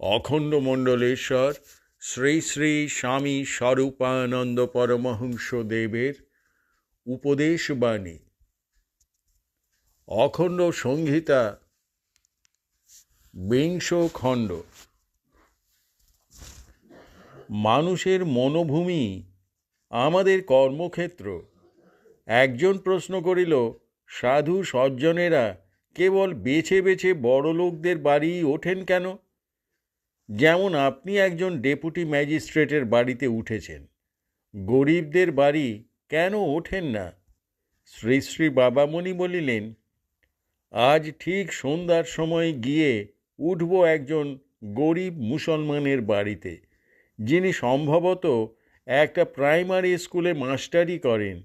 অখণ্ড মণ্ডলেশ্বর, শ্রী শ্রী স্বামী স্বরূপানন্দ পরমহংস দেবের উপদেশবাণী অখণ্ড সংহিতা, বিংশ খণ্ড। মানুষের মনোভূমি, আমাদের কর্মক্ষেত্র। একজন প্রশ্ন করিল, সাধু সজ্জনেরা কেবল বেছে বেছে বড় লোকদের বাড়ি ওঠেন কেন? যেমন আপনি একজন ডেপুটি ম্যাজিস্ট্রেটের বাড়িতে উঠেছেন। গরিবদের বাড়ি কেন ওঠেন না? শ্রী শ্রী বাবামণি বলিলেন, আজ ঠিক সন্ধ্যার সময় গিয়ে উঠব একজন গরিব মুসলমানের বাড়িতে, যিনি সম্ভবত একটা প্রাইমারি স্কুলে মাস্টারি করেন।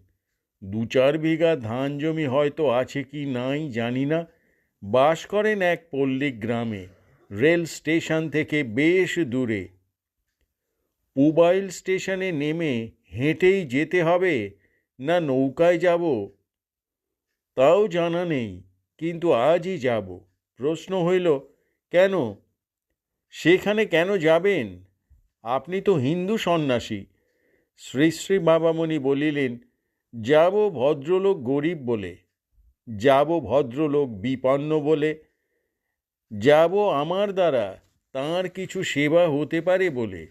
দু চার বিঘা ধান জমি হয়তো আছে কি নাই জানি না। বাস করেন এক পল্লী গ্রামে। রেল স্টেশন থেকে বেশ দূরে। পুবাইল স্টেশনে নেমে হেঁটেই যেতে হবে না নৌকায় যাব? তাও জানা নেই, কিন্তু আজই যাব। প্রশ্ন হইল, কেন? সেখানে কেন যাবেন? আপনি তো হিন্দু সন্ন্যাসী। শ্রী শ্রী বাবামণি বলিলেন, যাব ভদ্রলোক গরিব বলে, যাব ভদ্রলোক বিপন্ন বলে যাব আমার দ্বারা, তার কিছু সেবা হতে পারে বলে।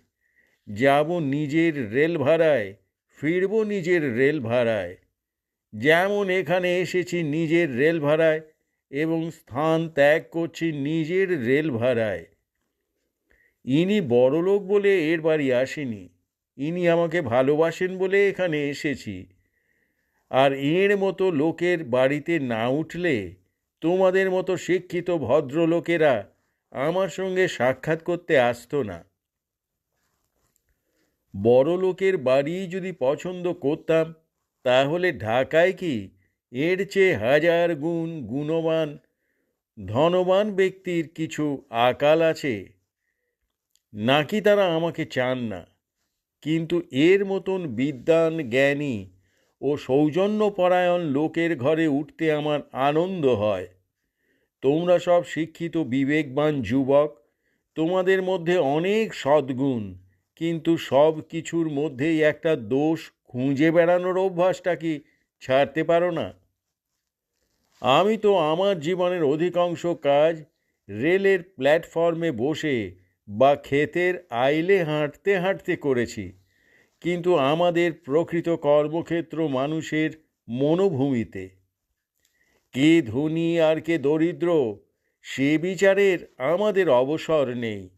যাব নিজের রেল ভাড়ায়, ফিরব নিজের রেল ভাড়ায়। যেমন এখানে এসেছি নিজের রেল ভাড়ায়, এবং স্থান ত্যাগ করছি নিজের রেল ভাড়ায়। ইনি বড়লোক বলে এর বাড়ি আসেনি। ইনি আমাকে ভালোবাসেন বলে এখানে এসেছি। আর এর মতো লোকের বাড়িতে না উঠলে তোমাদের মতো শিক্ষিত ভদ্রলোকেরা আমার সঙ্গে সাক্ষাৎ করতে আসতো না। বড় লোকের বাড়ি যদি পছন্দ করতাম, তাহলে ঢাকায় কি এর চেয়ে হাজার গুণ গুণবান, ধনবান ব্যক্তির কিছু আকাল আছে? নাকি তারা আমাকে চান না, কিন্তু এর মতন বিদ্বান জ্ঞানী ও সৌজন্যপরায়ণ লোকের ঘরে উঠতে আমার আনন্দ হয়। তোমরা সব শিক্ষিত, বিবেকবান যুবক, তোমাদের মধ্যে অনেক সদ্গুণ, কিন্তু সব কিছুর মধ্যেই একটা দোষ খুঁজে বেড়ানোর অভ্যাসটা কি ছাড়তে পারো না? আমি তো আমার জীবনের অধিকাংশ কাজ রেলের প্ল্যাটফর্মে বসে বা ক্ষেতের আইলে হাঁটতে হাঁটতে করেছি। কিন্তু আমাদের প্রকৃত কর্মক্ষেত্র মানুষের মনোভূমিতে। কে ধনী আর কে দরিদ্র, সে বিচারের আমাদের অবসর নেই।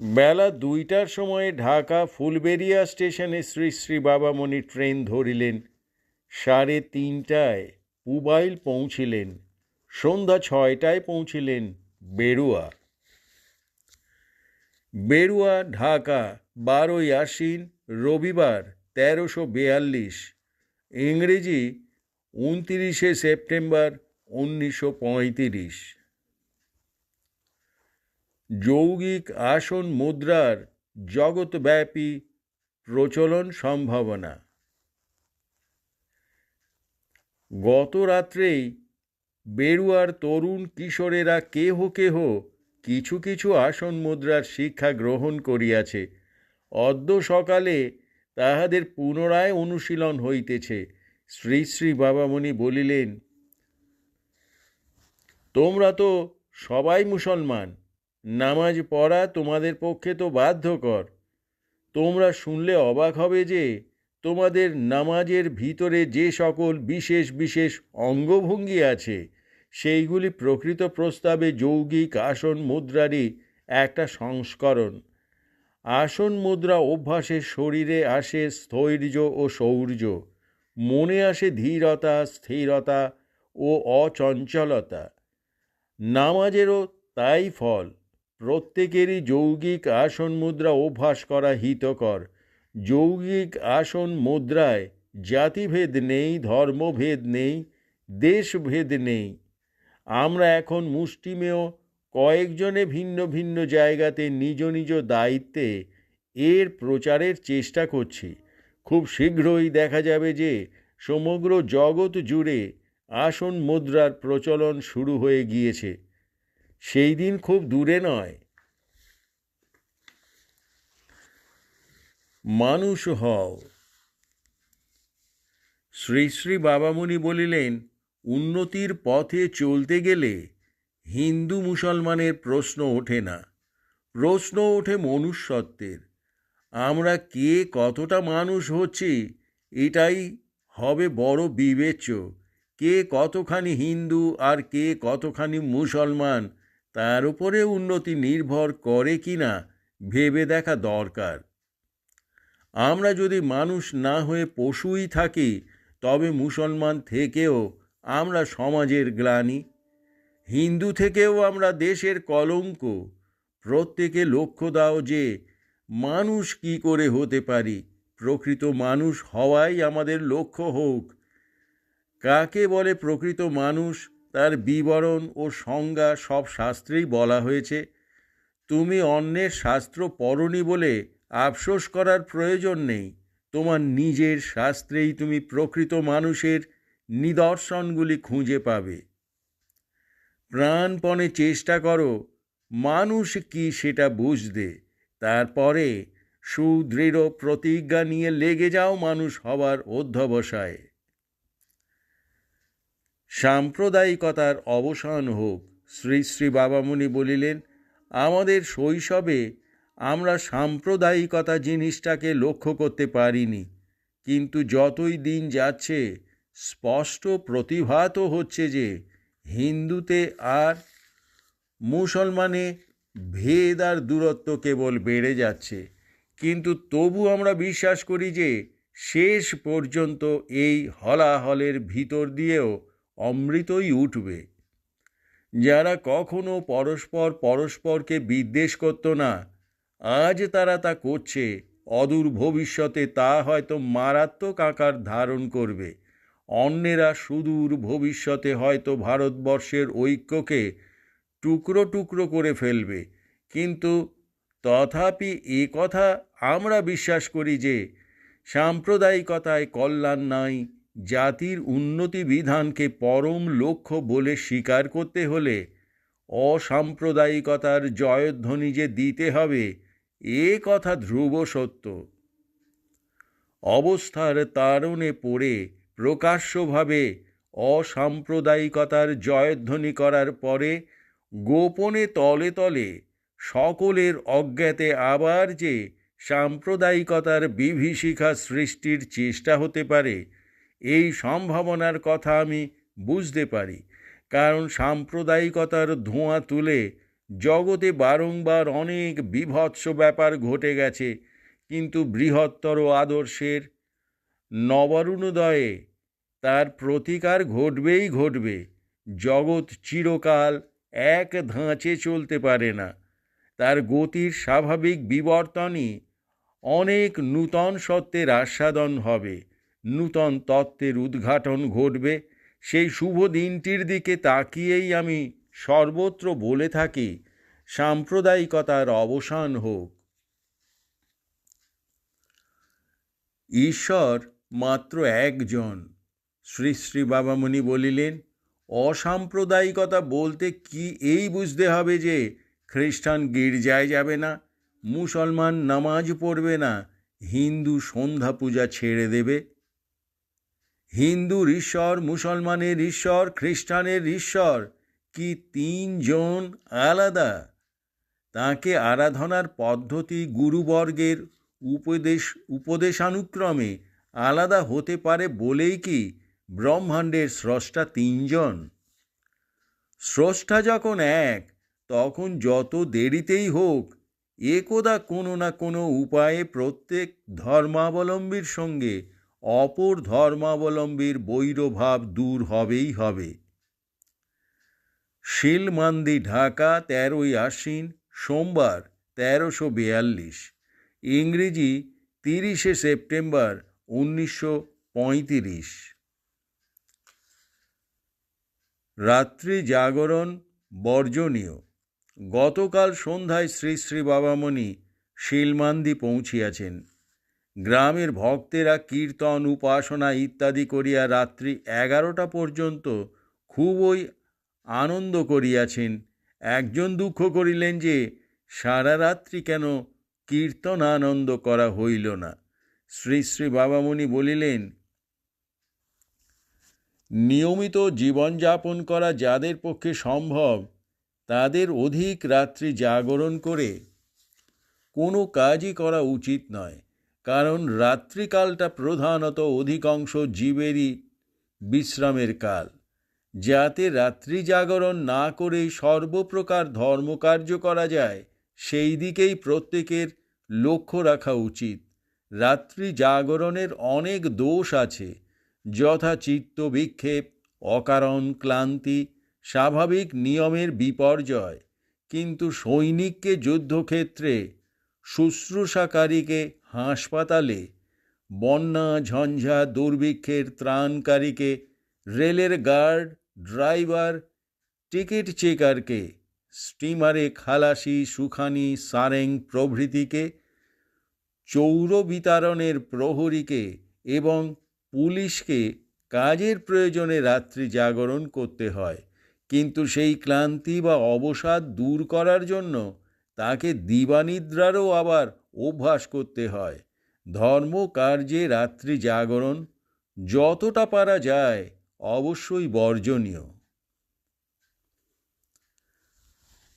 বেলা দুইটার সময়ে ঢাকা ফুলবেরিয়া স্টেশনে শ্রী শ্রী বাবামণি ট্রেন ধরিলেন। সাড়ে তিনটায় পুবাইল পৌঁছিলেন। সন্ধ্যা ছয়টায় পৌঁছিলেন বেরুয়া। বেরুয়া, ঢাকা বারোই আশ্বিন, রবিবার, তেরোশো বেয়াল্লিশ। ইংরেজি, উনতিরিশে সেপ্টেম্বর, উনিশশো পঁয়ত্রিশ। যৌগিক আসন মুদ্রার জগৎব্যাপী প্রচলন সম্ভাবনা। গত রাত্রেই বেরুয়ার তরুণ কিশোরেরা কেহ কেহ কিছু কিছু আসন মুদ্রার শিক্ষা গ্রহণ করিয়াছে। অদ্য সকালে তাহাদের পুনরায় অনুশীলন হইতেছে। শ্রী শ্রী বাবামণি বলিলেন, তোমরা তো সবাই মুসলমান, নামাজ পড়া তোমাদের পক্ষে তো বাধ্যকর। তোমরা শুনলে অবাক হবে যে তোমাদের নামাজের ভিতরে যে সকল বিশেষ বিশেষ অঙ্গভঙ্গি আছে, সেইগুলি প্রকৃত প্রস্তাবে যৌগিক আসন মুদ্রারই একটা সংস্করণ। আসন মুদ্রা অভ্যাসে শরীরে আসে স্থৈর্য ও শৌর্য, মনে আসে ধীরতা, স্থিরতা ও অচঞ্চলতা। নামাজেরও তাই ফল, প্রত্যেকেরই যৌগিক আসন মুদ্রা অভ্যাস করা হিতকর। যৌগিক আসন মুদ্রায় জাতিভেদ নেই, ধর্মভেদ নেই, দেশভেদ নেই। আমরা এখন মুষ্টিমেয় কয়েকজনে ভিন্ন ভিন্ন জায়গাতে নিজ নিজ দায়িত্বে এর প্রচারের চেষ্টা করছি। খুব শীঘ্রই দেখা যাবে যে সমগ্র জগৎ জুড়ে আসন মুদ্রার প্রচলন শুরু হয়ে গিয়েছে। সেই দিন খুব দূরে নয়। মানুষ হও। শ্রী শ্রী বাবামুনি বলিলেন, উন্নতির পথে চলতে গেলে হিন্দু মুসলমানের প্রশ্ন ওঠে না। প্রশ্ন ওঠে মনুষ্যত্বের। আমরা কে কতটা মানুষ হচ্ছি, এটাই হবে বড় বিবেচ্য। কে কতখানি হিন্দু আর কে কতখানি মুসলমান, তার উপরে উন্নতি নির্ভর করে কি না ভেবে দেখা দরকার। আমরা যদি মানুষ না হয়ে পশুই থাকি, তবে মুসলমান থেকেও আমরা সমাজের গ্লানি। হিন্দু থেকেও আমরা দেশের কলঙ্ক। প্রত্যেকে লক্ষ্য দাও যে, মানুষ কি করে হতে পারি। প্রকৃত মানুষ হওয়াই আমাদের লক্ষ্য হোক। কাকে বলে প্রকৃত মানুষ? তার বিবরণ ও সংজ্ঞা সব শাস্ত্রেই বলা হয়েছে। তুমি অন্যের শাস্ত্র পড়নি বলে আফসোস করার প্রয়োজন নেই। তোমার নিজের শাস্ত্রেই তুমি প্রকৃত মানুষের নিদর্শনগুলি খুঁজে পাবে। প্রাণপণে চেষ্টা করো, মানুষ কি সেটা বুঝতে তারপরে সুদৃঢ় প্রতিজ্ঞা নিয়ে লেগে যাও মানুষ হবার অধ্যবসায়। সাম্প্রদায়িকতার অবসান হোক, শ্রী শ্রী বাবামণি বলিলেন, আমাদের শৈশবে আমরা সাম্প্রদায়িকতা জিনিসটাকে লক্ষ্য করতে পারিনি, কিন্তু যতই দিন যাচ্ছে, স্পষ্ট প্রতিভাত হচ্ছে যে হিন্দুতে আর মুসলমানে ভেদ আর দূরত্ব কেবল বেড়ে যাচ্ছে। কিন্তু তবু আমরা বিশ্বাস করি যে, শেষ পর্যন্ত এই হলাহলের ভিতর দিয়েও অমৃতই উঠবে। যারা কখনো পরস্পর পরস্পরকে বিদ্বেষ করত না, আজ তারা তা করছে, অদূর ভবিষ্যতে তা হয়তো মারাত্মক আকার ধারণ করবে। অন্যেরা সুদূর ভবিষ্যতে হয়তো ভারতবর্ষের ঐক্যকে টুকরো টুকরো করে ফেলবে। কিন্তু তথাপি এ কথা আমরা বিশ্বাস করি যে সাম্প্রদায়িকতায় কল্যাণ নাই, জাতির উন্নতি বিধানকে পরম লক্ষ্য বলে স্বীকার করতে হলে অসাম্প্রদায়িকতার জয়ধ্বনি যে দিতে হবে, এ কথা ধ্রুব সত্য। অবস্থার তারণে পড়ে প্রকাশ্যভাবে অসাম্প্রদায়িকতার জয়ধ্বনি করার পরে গোপনে তলে তলে সকলের অজ্ঞাতে আবার যে সাম্প্রদায়িকতার বিভীষিকা সৃষ্টির চেষ্টা হতে পারে, এই সম্ভাবনার কথা আমি বুঝতে পারি। কারণ সাম্প্রদায়িকতার ধোঁয়া তুলে জগতে বারংবার অনেক বিভৎস ব্যাপার ঘটে গেছে, কিন্তু বৃহত্তর আদর্শের নবরুণোদয়ে তার প্রতিকার ঘটবেই ঘটবে। জগৎ চিরকাল এক ধাঁচে চলতে পারে না। তার গতির স্বাভাবিক বিবর্তনই অনেক নূতন সত্যের আস্বাদন হবে। নূতন তত্ত্বের উদ্ঘাটন ঘটবে। সেই শুভ দিনটির দিকে তাকিয়েই আমি সর্বত্র বলে থাকি, সাম্প্রদায়িকতার অবসান হোক। ঈশ্বর মাত্র একজন। শ্রী শ্রী বাবামণি বলিলেন, অসাম্প্রদায়িকতা বলতে কি এই বুঝতে হবে যে খ্রিস্টান গির্জায় যাবে না, মুসলমান নামাজ পড়বে না, হিন্দু সন্ধ্যা পূজা ছেড়ে দেবে? হিন্দুর ঈশ্বর, মুসলমানের ঈশ্বর, খ্রিস্টানের ঈশ্বর, কি তিনজন আলাদা? তাকে আরাধনার পদ্ধতি গুরুবর্গের উপদেশ, উপদেশানুক্রমে আলাদা হতে পারে বলেই কি ব্রহ্মাণ্ডের স্রষ্টা তিনজন? স্রষ্টা যখন এক, তখন যত দেরিতেই হোক, একদা কোনো না কোনো উপায়ে প্রত্যেক ধর্মাবলম্বীর সঙ্গে অপর ধর্মাবলম্বীর বৈরভাব দূর হবেই হবে। শিলমান্দি, ঢাকা, তেরোই আশ্বিন, সোমবার, তেরোশো বিয়াল্লিশ। ইংরেজি তিরিশে সেপ্টেম্বর উনিশশো পঁয়ত্রিশ। রাত্রি জাগরণ বর্জনীয়। গতকাল সন্ধ্যায় শ্রী শ্রী বাবামণি শিলমান্দি পৌঁছিয়াছেন। গ্রামের ভক্তেরা কীর্তন, উপাসনা ইত্যাদি করিয়া রাত্রি এগারোটা পর্যন্ত খুবই আনন্দ করিয়াছেন। একজন দুঃখ করিলেন যে, সারা রাত্রি কেন কীর্তনানন্দ করা হইল না। শ্রী শ্রী বাবামণি বলিলেন, নিয়মিত জীবনযাপন করা যাদের পক্ষে সম্ভব, তাদের অধিক রাত্রি জাগরণ করে। কোনো কাজই করা উচিত নয়, কারণ রাত্রিকালটা প্রধানত অধিকাংশ জীবেরই বিশ্রামের কাল। যাতে রাত্রি জাগরণ না করে সর্বপ্রকার ধর্মকার্য করা যায়, সেই দিকেই প্রত্যেকের লক্ষ্য রাখা উচিত। রাত্রি জাগরণের অনেক দোষ আছে যথা চিত্ত বিক্ষেপ, অকারণ, ক্লান্তি, স্বাভাবিক নিয়মের বিপর্যয়। কিন্তু সৈনিককে যুদ্ধক্ষেত্রে, শুশ্রূষাকারীকে হাসপাতালে, বন্যা, ঝঞ্ঝা, দুর্ভিক্ষের ত্রাণকারীকে, রেলের গার্ড, ড্রাইভার, টিকিট চেকারকে, স্টিমারে খালাসি, সুখানি, সারেং প্রভৃতিকে চৌর বিতারণের প্রহরীকে এবং পুলিশকে কাজের প্রয়োজনে রাত্রি জাগরণ করতে হয়, কিন্তু সেই ক্লান্তি বা অবসাদ দূর করার জন্য তাকে দিবানিদ্রারও আবার অভ্যাস করতে হয়। ধর্ম কার্যে রাত্রি জাগরণ যতটা পারা যায় অবশ্যই বর্জনীয়।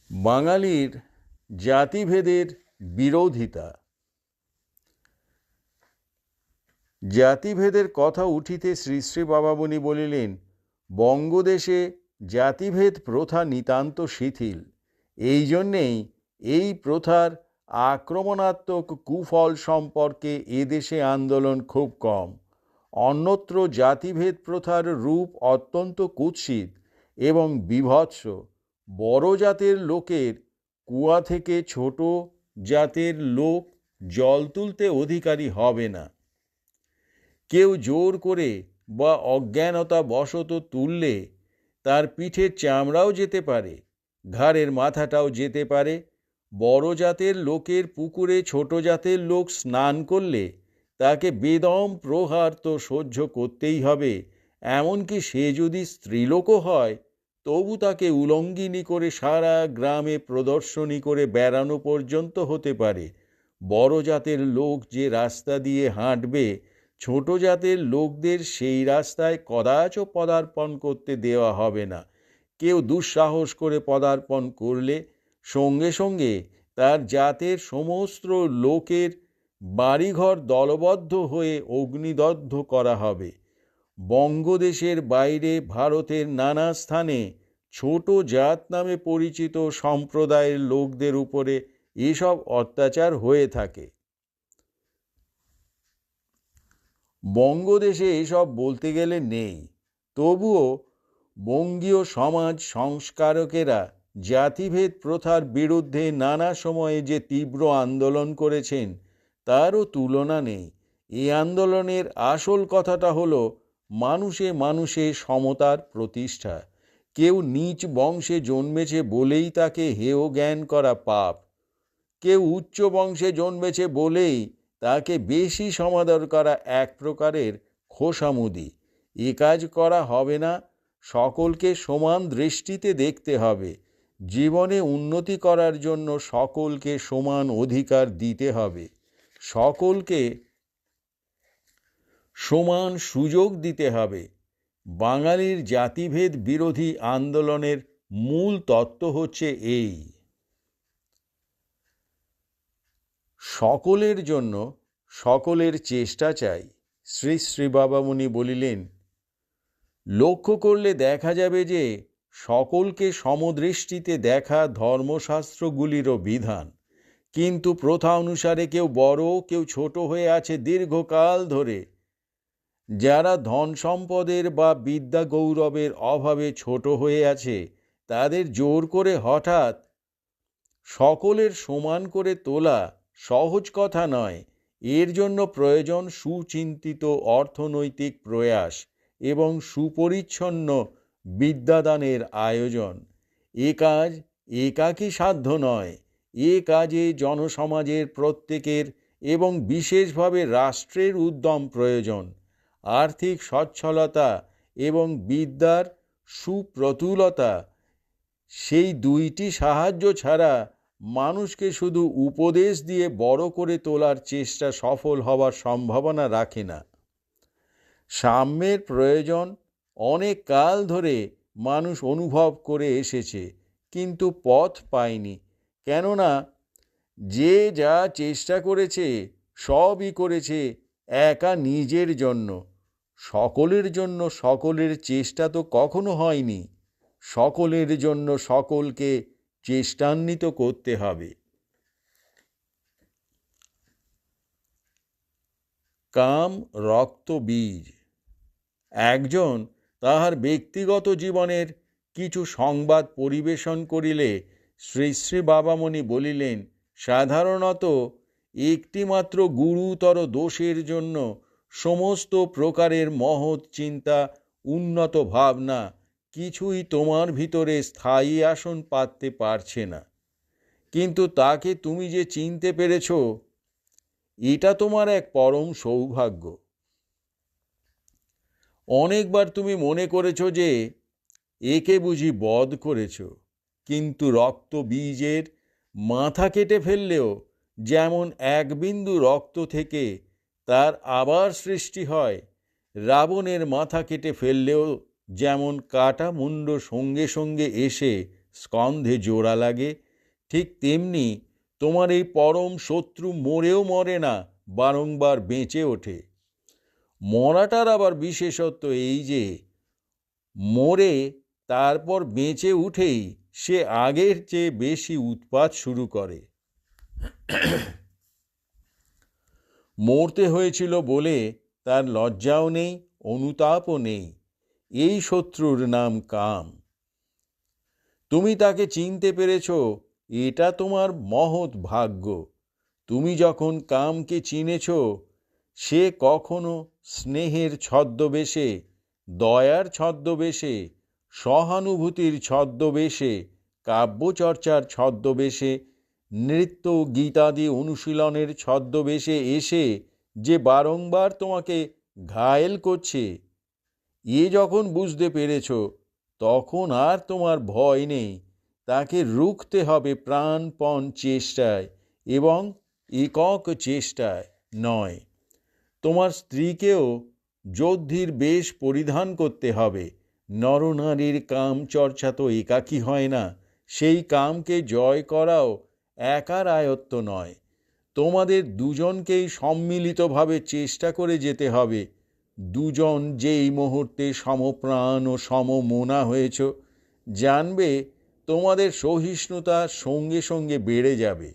বাঙালির জাতিভেদের বিরোধিতা জাতিভেদের কথা উঠিতে শ্রী শ্রী বাবামণি বলিলেন, বঙ্গদেশে জাতিভেদ প্রথা নিতান্ত শিথিল, এই জন্যেই এই প্রথার আক্রমণাত্মক কুফল সম্পর্কে এদেশে আন্দোলন খুব কম। অন্যত্র জাতিভেদ প্রথার রূপ অত্যন্ত কুৎসিত এবং বিভৎস। বড় জাতের লোকের, কুয়া থেকে ছোট জাতের লোক জল তুলতে অধিকারী হবে না। কেউ জোর করে বা অজ্ঞানতা বশত তুললে তার পিঠের চামড়াও যেতে পারে, ঘাড়ের মাথাটাও যেতে পারে। বড় জাতের লোকের পুকুরে ছোট জাতের লোক স্নান করলে তাকে বেদম প্রহার তো সহ্য করতেই হবে। এমনকি সে যদি স্ত্রীলোকও হয়, তবু তাকে উলঙ্গিনী করে সারা গ্রামে প্রদর্শনী করে বেড়ানো পর্যন্ত হতে পারে। বড় জাতের লোক যে রাস্তা দিয়ে হাঁটবে ছোট জাতের লোকদের সেই রাস্তায় কদাচ পদার্পণ করতে দেওয়া হবে না। কেউ দুঃসাহস করে পদার্পণ করলে সঙ্গে সঙ্গে তার জাতের সমস্ত লোকের বাড়িঘর দলবদ্ধ হয়ে অগ্নিদগ্ধ করা হবে। বঙ্গদেশের বাইরে ভারতের নানা স্থানে ছোট জাত নামে পরিচিত সম্প্রদায়ের লোকদের উপরে এসব অত্যাচার হয়ে থাকে। বঙ্গদেশে এসব বলতে গেলে নেই। তবুও বঙ্গীয় সমাজ সংস্কারকেরা জাতিভেদ প্রথার বিরুদ্ধে নানা সময়ে যে তীব্র আন্দোলন করেছেন, তারও তুলনা নেই। এই আন্দোলনের আসল কথাটা হলো মানুষে মানুষে সমতার প্রতিষ্ঠা। কেউ নিচ বংশে জন্মেছে বলেই তাকে হেয় জ্ঞান করা পাপ। কেউ উচ্চ বংশে জন্মেছে বলেই তাকে বেশি সমাদর করা এক প্রকারের খোসামুদি। এ কাজ করা হবে না, সকলকে সমান দৃষ্টিতে দেখতে হবে। জীবনে উন্নতি করার জন্য সকলকে সমান অধিকার দিতে হবে। সকলকে সমান সুযোগ দিতে হবে। বাঙালির জাতিভেদ বিরোধী আন্দোলনের মূল তত্ত্ব হচ্ছে এই। সকলের জন্য সকলের চেষ্টা চাই। শ্রী শ্রী বাবামণি বলিলেন, লক্ষ্য করলে দেখা যাবে যে সকলকে সমদৃষ্টিতে দেখা ধর্মশাস্ত্রগুলিরও বিধান। কিন্তু প্রথা অনুসারে কেউ বড়, কেউ ছোট হয়ে আছে দীর্ঘকাল ধরে। যারা ধন সম্পদের বা বিদ্যা গৌরবের অভাবে ছোট হয়ে আছে, তাদের জোর করে হঠাৎ সকলের সমান করে তোলা সহজ কথা নয়। এর জন্য প্রয়োজন সুচিন্তিত অর্থনৈতিক প্রয়াস এবং সুপরিচ্ছন্ন বিদ্যাদানের আয়োজন। এ কাজ একাকী সাধ্য নয়। এ কাজে জনসমাজের প্রত্যেকের এবং বিশেষভাবে রাষ্ট্রের উদ্যম প্রয়োজন। আর্থিক সচ্ছলতা এবং বিদ্যার সুপ্রতুলতা, সেই দুইটি সাহায্য ছাড়া মানুষকে শুধু উপদেশ দিয়ে বড় করে তোলার চেষ্টা সফল হওয়ার সম্ভাবনা রাখে না। সাম্যের প্রয়োজন অনেক কাল ধরে মানুষ অনুভব করে এসেছে, কিন্তু পথ পায়নি। কেননা যে যা চেষ্টা করেছে, সবই করেছে একা নিজের জন্য। সকলের জন্য সকলের চেষ্টা তো কখনো হয়নি। সকলের জন্য সকলকে চেষ্টান্বিত করতে হবে। কাম রক্ত বীজ একজন তাহার ব্যক্তিগত জীবনের কিছু সংবাদ পরিবেশন করিলে শ্রী শ্রী বাবামণি বলিলেন, সাধারণত একটিমাত্র গুরুতর দোষের জন্য সমস্ত প্রকারের মহৎ চিন্তা, উন্নত ভাবনা কিছুই তোমার ভিতরে স্থায়ী আসন পাততে পারছে না। কিন্তু তাকে তুমি যে চিনতে পেরেছ, এটা তোমার এক পরম সৌভাগ্য। অনেকবার তুমি মনে করেছ যে, একে বুঝি বধ করেছ, কিন্তু রক্ত বীজের মাথা কেটে ফেললেও যেমন এক বিন্দু রক্ত থেকে তার আবার সৃষ্টি হয়, রাবণের মাথা কেটে ফেললেও যেমন কাটা মুন্ড সঙ্গে সঙ্গে এসে স্কন্ধে জোড়া লাগে, ঠিক তেমনি তোমার এই পরম শত্রু মরেও মরে না, বারংবার বেঁচে ওঠে। মরাটার আবার বিশেষত্ব এই যে, মরে তারপর বেঁচে উঠেই সে আগের চেয়ে বেশি উৎপাত শুরু করে। মরতে হয়েছিল বলে তার লজ্জাও নেই, অনুতাপও নেই। এই শত্রুর নাম কাম। তুমি তাকে চিনতে পেরেছ, এটা তোমার মহৎ ভাগ্য। তুমি যখন কামকে চিনেছ, সে কখনো স্নেহের ছদ্মবেশে, দয়ার ছদ্মবেশে, সহানুভূতির ছদ্মবেশে, কাব্যচর্চার ছদ্মবেশে, নৃত্য গীতাদি অনুশীলনের ছদ্মবেশে এসে যে বারংবার তোমাকে ঘায়েল করছে এ যখন বুঝতে পেরেছ, তখন আর তোমার ভয় নেই। তাকে রুখতে হবে প্রাণপণ চেষ্টায় এবং একক চেষ্টায় নয়। তোমার স্ত্রীকেও যোদ্ধির বেশ পরিধান করতে হবে। নরনারীর কাম চর্চা তো একাকী হয় না। সেই কামকে জয় করাও একার আয়ত্ত নয়। তোমাদের দুজনকেই সম্মিলিতভাবে চেষ্টা করে যেতে হবে। দুজন যেই মুহূর্তে সমপ্রাণ ও সমমনা হয়েছ, জানবে তোমাদের সহিষ্ণুতা সঙ্গে সঙ্গে বেড়ে যাবে।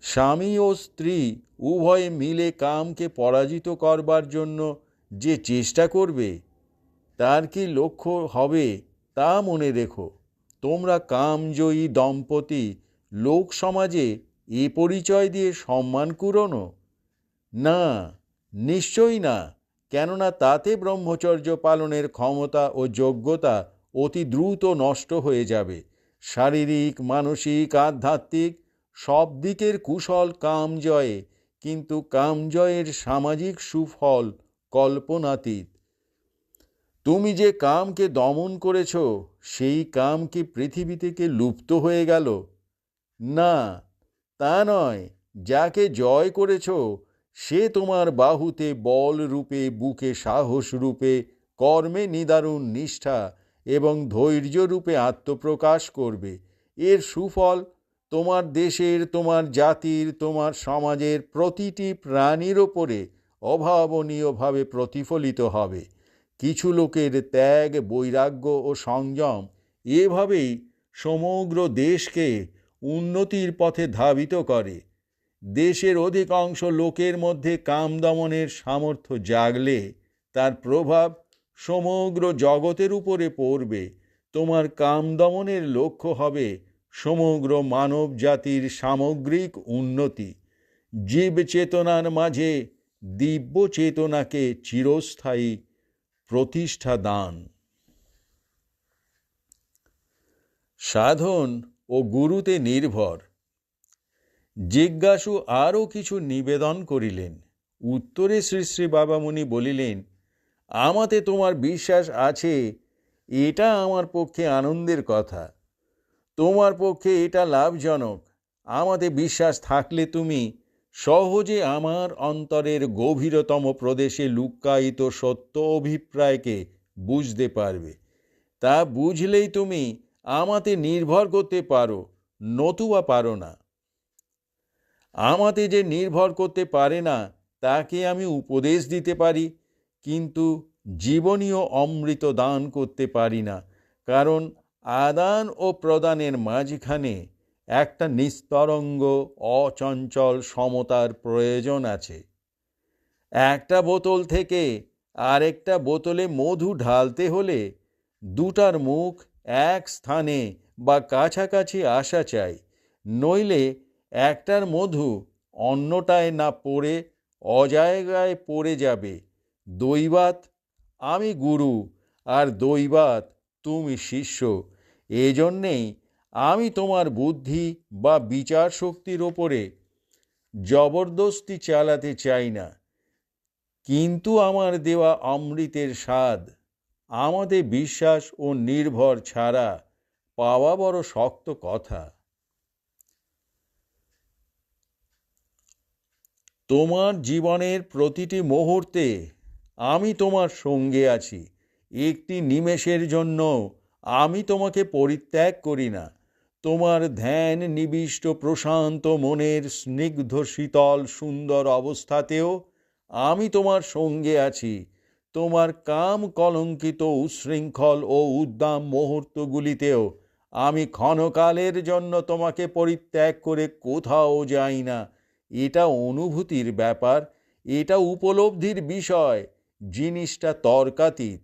স্বামী ও স্ত্রী উভয়ে মিলে কামকে পরাজিত করবার জন্য যে চেষ্টা করবে, তার কি লক্ষ্য হবে তা মনে রেখো। তোমরা কামজয়ী দম্পতি লোক সমাজে এ পরিচয় দিয়ে সম্মান কুরোনো? না, নিশ্চয়ই না। কেননা তাতে ব্রহ্মচর্য পালনের ক্ষমতা ও যোগ্যতা অতি দ্রুত নষ্ট হয়ে যাবে। শারীরিক, মানসিক, আধ্যাত্মিক সব দিকের কুশল কাম জয়ে কিন্তু কামজয়ের সামাজিক সুফল কল্পনাতীত। তুমি যে কামকে দমন করেছ, সেই কাম কি পৃথিবী থেকে লুপ্ত হয়ে গেল? না, তা নয়, যাকে জয় করেছ সে তোমার বাহুতে বল রূপে, বুকে সাহস রূপে, কর্মে নিদারুণ নিষ্ঠা এবং ধৈর্য রূপে আত্মপ্রকাশ করবে। এর সুফল তোমার দেশের, তোমার জাতির, তোমার সমাজের প্রতিটি প্রাণীর ওপরে অভাবনীয়ভাবে প্রতিফলিত হবে। কিছু লোকের ত্যাগ, বৈরাগ্য ও সংযম এভাবেই সমগ্র দেশকে উন্নতির পথে ধাবিত করে। দেশের অধিকাংশ লোকের মধ্যে কাম দমনের সামর্থ্য জাগলে তার প্রভাব সমগ্র জগতের উপরে পড়বে। তোমার কাম দমনের লক্ষ্য হবে সমগ্র মানব জাতির সামগ্রিক উন্নতি। জীব চেতনার মাঝে দিব্য চেতনাকে চিরস্থায়ী প্রতিষ্ঠা দান। সাধন ও গুরুতে নির্ভর। জিজ্ঞাসু আরও কিছু নিবেদন করিলেন। উত্তরে শ্রী শ্রী বাবামুনি বলিলেন, আমাতে তোমার বিশ্বাস আছে, এটা আমার পক্ষে আনন্দের কথা। তোমার পক্ষে এটা লাভজনক। আমাতে বিশ্বাস থাকলে তুমি সহজে আমার অন্তরের গভীরতম প্রদেশে লুক্কায়িত সত্য অভিপ্রায়কে বুঝতে পারবে। তা বুঝলেই তুমি আমাতে নির্ভর করতে পারো, নতুবা পারো না। আমাতে যে নির্ভর করতে পারে না, তাকে আমি উপদেশ দিতে পারি, কিন্তু জীবনীয় অমৃত দান করতে পারি না। কারণ আদান ও প্রদানের মাঝখানে একটা নিস্তরঙ্গ, অচঞ্চল সমতার প্রয়োজন আছে। একটা বোতল থেকে আরেকটা বোতলে মধু ঢালতে হলে দুটার মুখ এক স্থানে বা কাছাকাছি আসা চাই, নইলে একটার মধু অন্যটায় না পড়ে, অজায়গায় পড়ে যাবে। দৈবাত আমি গুরু, আর দৈবাত তুমি শিষ্য। এজন্যেই আমি তোমার বুদ্ধি বা বিচার শক্তির ওপরে জবরদস্তি চালাতে চাই না। কিন্তু আমার দেওয়া অমৃতের স্বাদ, আমাদের বিশ্বাস ও নির্ভর ছাড়া পাওয়া বড় শক্ত কথা। তোমার জীবনের প্রতিটি মুহূর্তে আমি তোমার সঙ্গে আছি। একটি নিমেষের জন্য আমি তোমাকে পরিত্যাগ করি না। তোমার ধ্যান নিবিষ্ট প্রশান্ত মনের স্নিগ্ধ শীতল সুন্দর অবস্থাতেও আমি তোমার সঙ্গে আছি। তোমার কাম কলঙ্কিত উশৃঙ্খল ও উদ্দাম মুহূর্তগুলিতেও আমি ক্ষণকালের জন্য তোমাকে পরিত্যাগ করে কোথাও যাই না। এটা অনুভূতির ব্যাপার, এটা উপলব্ধির বিষয়, জিনিসটা তর্কাতীত।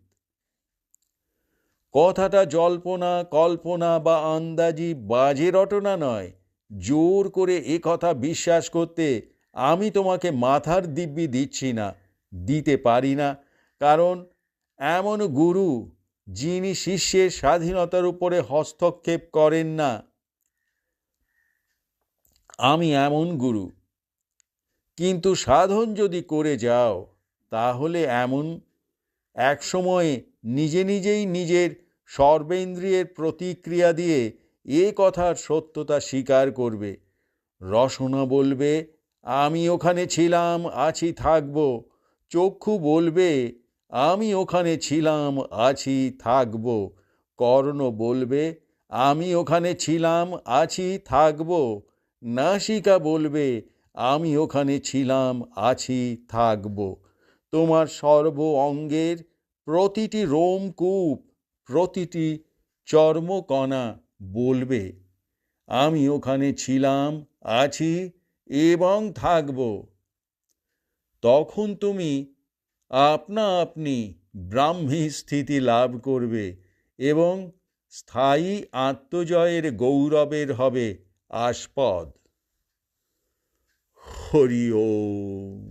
কথাটা জল্পনা, কল্পনা বা আন্দাজি বাজে রটনা নয়, জোর করে এ কথা বিশ্বাস করতে আমি তোমাকে মাথার দিব্যি দিচ্ছি না, দিতে পারি না, কারণ এমন গুরু যিনি শিষ্যের স্বাধীনতার উপরে হস্তক্ষেপ করেন না। আমি এমন গুরু কিন্তু সাধন যদি করে যাও, তাহলে এমন এক সময়ে নিজে নিজেই নিজের সর্বেন্দ্রিয়ের প্রতিক্রিয়া দিয়ে এ কথার সত্যতা স্বীকার করবে। রসনা বলবে, আমি ওখানে ছিলাম, আছি, থাকব। চক্ষু বলবে, আমি ওখানে ছিলাম, আছি, থাকব। কর্ণ বলবে, আমি ওখানে ছিলাম, আছি, থাকব। নাসিকা বলবে আমি ওখানে ছিলাম, আছি, থাকব। তোমার সর্ব অঙ্গের প্রতিটি রোমকূপ প্রতিটি চর্মকণা বলবে, আমি ওখানে ছিলাম, আছি এবং থাকব। তখন তুমি আপনা আপনি ব্রাহ্মী স্থিতি লাভ করবে এবং স্থায়ী আত্মজয়ের গৌরবের হবে আস্পদ 掘りよ